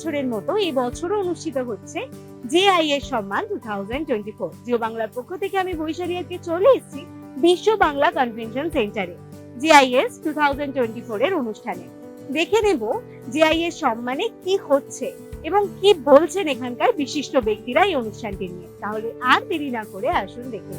বছরের মতো এই বছরও অনুষ্ঠিত হচ্ছে জেআইএস সম্মান two thousand twenty four Jio বাংলার পক্ষ থেকে আমি বৈশালী আজকে চলে এসেছি বিশ্ব বাংলা কনভেনশন সেন্টারে JIS two thousand twenty four এর অনুষ্ঠানে। দেখে নেব জেআইএস সম্মানে কি হচ্ছে এবং কি বলছেন এখানকার বিশিষ্ট ব্যক্তিরা এই অনুষ্ঠানটি নিয়ে। তাহলে আর দেরি না করে আসুন দেখে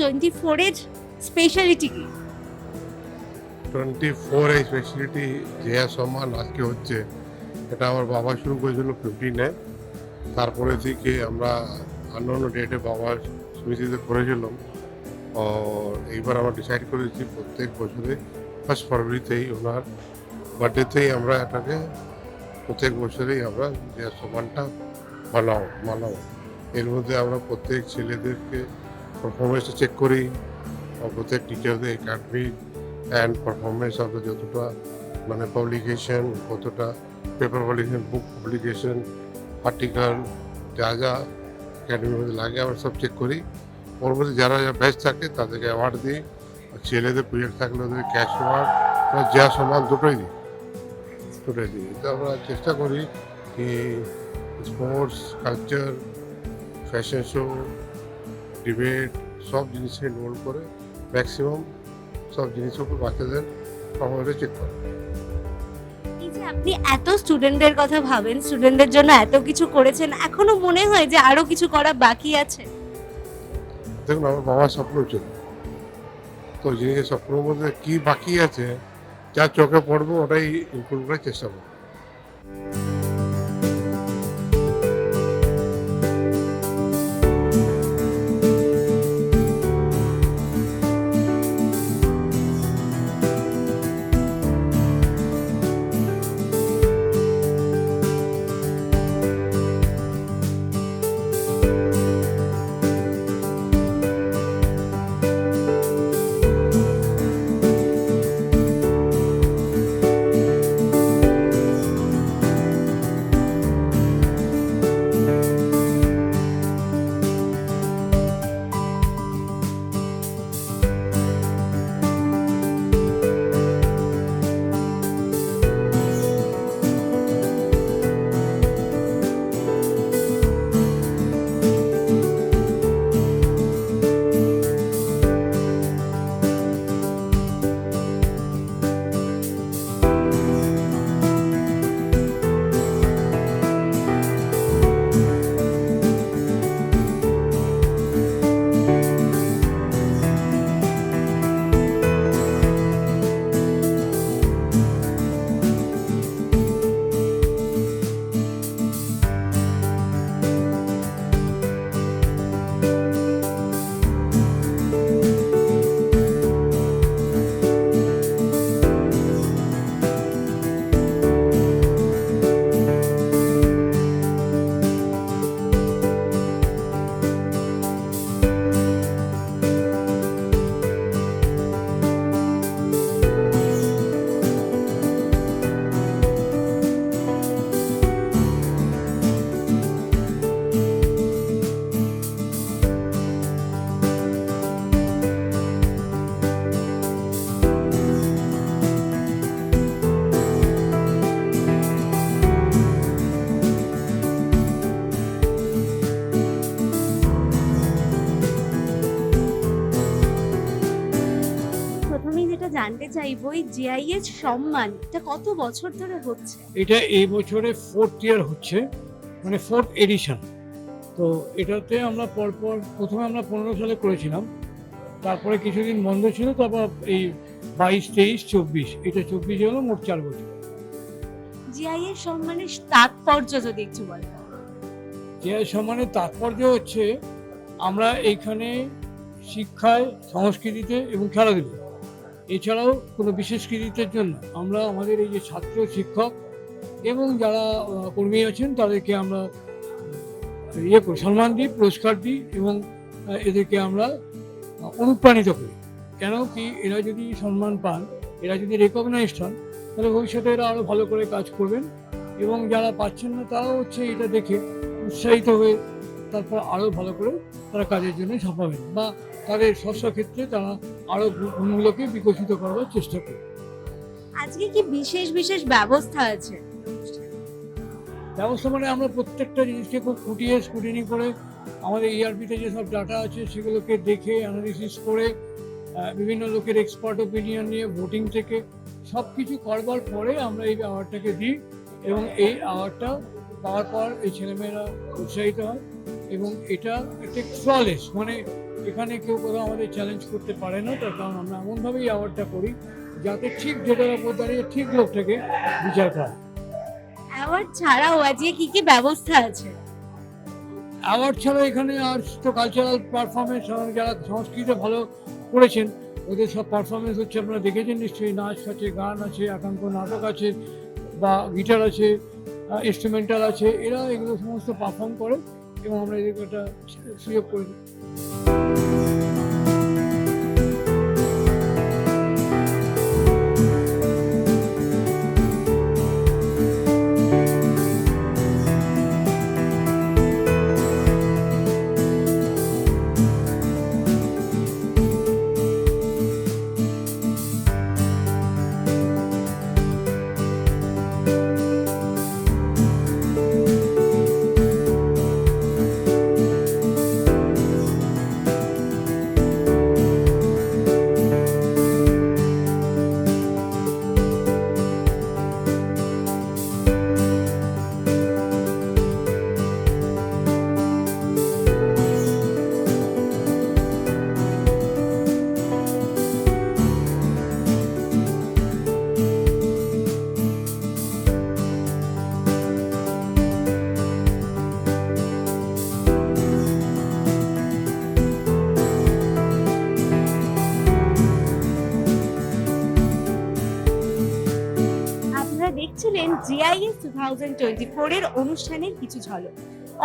টোয়েন্টি ফোরের স্পেশালিটি কি? টোয়েন্টি ফোর ফেসিলিটি যে সম্মান আজকে হচ্ছে এটা আমার বাবা শুরু করেছিল ফিফটিনে তারপরে থেকে আমরা অন্য অন্য ডেটে বাবার সমিতিতে করেছিলাম। আর এইবার আমরা ডিসাইড করেছি প্রত্যেক বছরে ফার্স্ট ফেব্রুয়ারিতেই ওনার বার্থডেতেই আমরা এটাকে প্রত্যেক বছরেই আমরা যে সম্মানটা মানাও মানাও। এর মধ্যে আমরা প্রত্যেক ছেলেদেরকে পারফরমেন্সটা চেক করি আর প্রত্যেক টিচারদের একাডেমিক অ্যান্ড পারফরমেন্স অফ যতটা মানে পাবলিকেশন কতটা paper publication book publication article যা যা একাডেমির মধ্যে লাগে আমরা সব চেক করি ওর মধ্যে যারা যা বেস্ট থাকে তাদেরকে অ্যাওয়ার্ড দিই আর ছেলেদের পিরিয়ড থাকলে ওদের ক্যাশ অ্যাওয়ার্ড যা সমান দুটোই দিই দুটোই দিই তো আমরা চেষ্টা করি কি sports culture fashion show debate সব জিনিসে ইনভলভ করে ম্যাক্সিমাম সব জিনিসের উপর বাচ্চাদের পারফরমেন্স চেক করে। আপনি এত স্টুডেন্টদের কথা ভাবেন স্টুডেন্টদের জন্য এত কিছু করেছেন এখনও মনে হয় যে আরও কিছু করা বাকি আছে? দেখুন আমার বাবার স্বপ্ন ছিল। তো জিনিসের স্বপ্ন মধ্যে কি বাকি আছে যা চোখে পড়ব ওটাই ইনক্লুড করার চেষ্টা করব। জানতে চাইব এই জিআইএস সম্মান এটা কত বছর ধরে হচ্ছে? এটা এই বছরে ফোর্থ ইয়ার হচ্ছে মানে ফোর্থ এডিশন তো এটাতে আমরা পরপর প্রথমে আমরা পনেরো সালে করেছিলাম তারপরে কিছুদিন বন্ধ ছিল তারপর এই বাইশ তেইশ চব্বিশ এটা চব্বিশ হলো মোট চার বছর। জিআইএস সম্মানের তাৎপর্য যদি একটু বলেন। যে সম্মানের তাৎপর্য হচ্ছে আমরা এইখানে শিক্ষায় সংস্কৃতিতে এবং খেলাধুলো এছাড়াও কোনো বিশেষ কৃতিত্বের জন্য আমরা আমাদের এই যে ছাত্র শিক্ষক এবং যারা কর্মী আছেন, তাদেরকে আমরা ইয়ে করি, সম্মান দিই, পুরস্কার দিই এবং এদেরকে আমরা অনুপ্রাণিত করি। কেন কি এরা যদি সম্মান পান, এরা যদি রেকগনাইজড হন, তাহলে ভবিষ্যতে এরা আরও ভালো করে কাজ করবেন এবং যারা পাচ্ছেন না, তারাও হচ্ছে এটা দেখে উৎসাহিত হয়ে তারপর আরও ভালো করে তারা কাজের জন্য ছাপাবেন বা তাদের শস্য ক্ষেত্রে তারা আরও গুণগুলোকে বিকশিত করার চেষ্টা করবে। আজকে কি বিশেষ বিশেষ ব্যবস্থা আছে? ব্যবস্থা মানে আমরা প্রত্যেকটা জিনিসকে খুব খুঁটিয়ে স্কুটিনি করে আমাদের ইআরপিতে যেসব ডাটা আছে সেগুলোকে দেখে অ্যানালিসিস করে বিভিন্ন লোকের এক্সপার্ট ওপিনিয়ন নিয়ে ভোটিং থেকে সব কিছু করবার পরে আমরা এই অ্যাওয়ার্ডটাকে দিই এবং এই অ্যাওয়ার্ডটা পাওয়ার পর এই ছেলেমেয়েরা উৎসাহিত হয়। এবং এটা একটা ফ্ললেস মানে এখানে কেউ কোথাও আমাদের চ্যালেঞ্জ করতে পারে না তার কারণ আমরা এমনভাবেই অ্যাওয়ার্ডটা করি যাতে ঠিক যেটার উপর দাঁড়িয়ে ঠিক লোকটাকে বিচার করা। অ্যাওয়ার্ড ছাড়াও আজকে কি কি ব্যবস্থা আছে অ্যাওয়ার্ড ছাড়া এখানে আর তো কালচারাল পারফরমেন্স যারা সংস্কৃতে ভালো করেছেন ওদের সব পারফরমেন্স হচ্ছে আপনারা দেখেছেন নিশ্চয়ই নাচ আছে গান আছে একাঙ্ক নাটক আছে বা গিটার আছে ইনস্ট্রুমেন্টাল আছে এরা এগুলো সমস্ত পারফর্ম করে এবং আমরা এদেরকে একটা সুযোগ করে দিই। দেখছিলেন জিআইএস টু থাউজেন্ড টোয়েন্টি এর অনুষ্ঠানের কিছু ঝলক।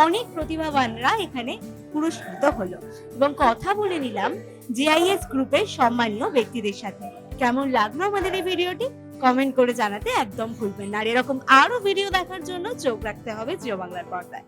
অনেক প্রতিভাবানরা এখানে পুরস্কৃত হলো এবং কথা বলে নিলাম জিআইএস গ্রুপের সম্মানীয় ব্যক্তিদের সাথে। কেমন লাগল আমাদের এই ভিডিওটি? কমেন্ট করে জানাতে একদম ভুলবেন না। আর এরকম আরও ভিডিও দেখার জন্য চোখ রাখতে হবে জিও বাংলার পর্দায়।